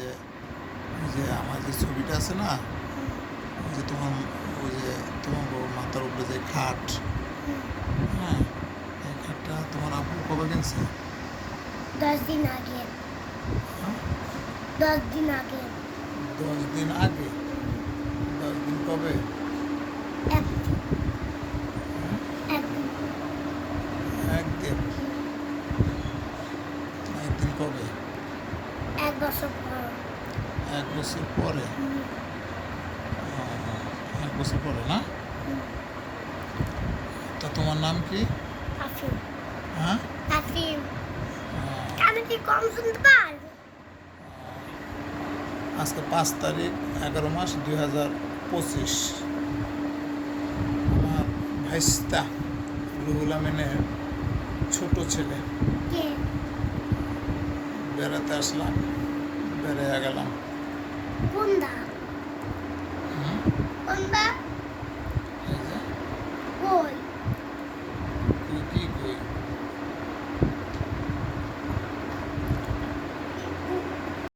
যে যে আমার যে ছবিটা আছে না ওই যে তোমার ওই যে তোমার মাথার উপরে যে খাট হ্যাঁ এই খাটটা তোমার আপু কবে কিনছে? দশ দিন আগে। হ্যাঁ? দশ দিন আগে। দশ দিন আগে? দশ দিন কবে? একদিন একদিন একদিন কবে? এক বছর এক বছর পরে। এক বছর পরে না। তা তোমার নাম কি? হ্যাঁ? আমি কি কম শুনতে পারব আজকে পাঁচ তারিখ এগারো মাস দুই হাজার পঁচিশ। আমার ভাইস্তা রুহুল আমিনের ছোট ছেলে। বেড়াতে আসলাম বেড়ে গেলাম। Onda